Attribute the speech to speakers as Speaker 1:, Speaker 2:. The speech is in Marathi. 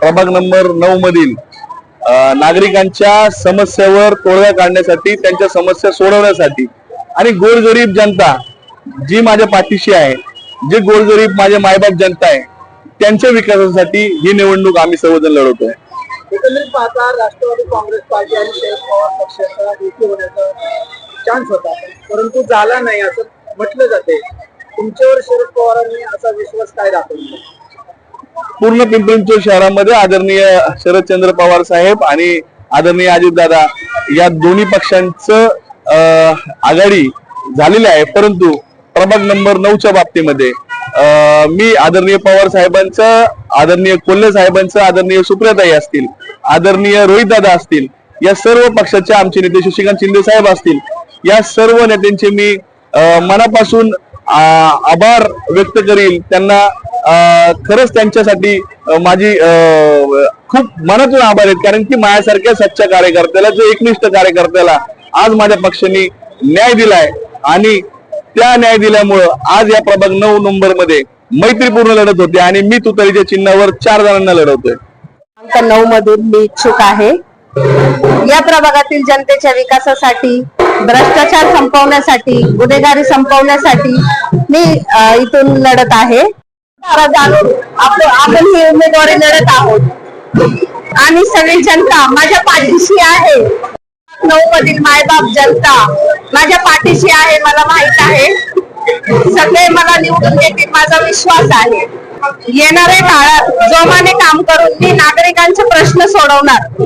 Speaker 1: प्रभाग नंबर नऊ मधील नागरिकांच्या समस्यावर तोडगा काढण्यासाठी त्यांच्या समस्या सोडवण्यासाठी. आणि गोरगरीब जनता जी माझ्या पाठीशी आहे जे गोरगरीब माझे मायबाप जनता आहे त्यांच्या विकासासाठी ही निवडणूक आम्ही सर्वजण लढवतोय
Speaker 2: एकंदरीत पाहता राष्ट्रवादी काँग्रेस पार्टी आणि शरद पवार पक्षाचा युती होण्याचा चान्स होता. परंतु झाला नाही असं म्हटलं जाते. तुमच्यावर शरद पवारांनी असा विश्वास काय दाखवला?
Speaker 1: पूर्ण पिंपरी शहरामध्ये आदरणीय शरदचंद्र पवार साहेब आणि आदरणीय अजितदादा या दोन्ही पक्षांचं आघाडी झालेली आहे. परंतु प्रभाग नंबर नऊच्या बाबतीमध्ये मी आदरणीय पवार साहेबांचं आदरणीय कोल्हे साहेबांचं आदरणीय सुप्रियाताई असतील आदरणीय रोहितदादा असतील या सर्व पक्षाचे आमचे नेते शशिकांत शिंदे साहेब असतील या सर्व नेत्यांचे मी मनापासून आभार व्यक्त करील त्यांना खरंच त्यांच्यासाठी माझी अं, खूप मनातून आभार आहेत. कारण की माझ्यासारख्या सच्च्या कार्यकर्त्याला जो एकनिष्ठ कार्यकर्त्याला आज माझ्या पक्षाने न्याय दिलाय आणि त्या न्याय दिल्यामुळं आज या प्रभाग नऊ नंबरमध्ये मैत्रीपूर्ण लढत होते आणि मी तुतारीच्या चिन्हावर चार जणांना लढवतोय.
Speaker 3: नऊ मधून मी इच्छुक आहे. या प्रभागातील जनतेच्या विकासासाठी भ्रष्टाचार संपवण्यासाठी गुन्हेगारी संपवण्यासाठी मी इथून लढत आहे. जाणून आपण आपण ही उमेदवारी लढत आहोत. आणि सगळी जनता माझ्या पाठीशी आहे. नऊ मधील मायबाप जनता माझ्या पाठीशी आहे मला माहीत आहे. सगळे मला निवडून देतील माझा विश्वास आहे. येणाऱ्या काळात जोमाने काम करून मी नागरिकांचे प्रश्न सोडवणार.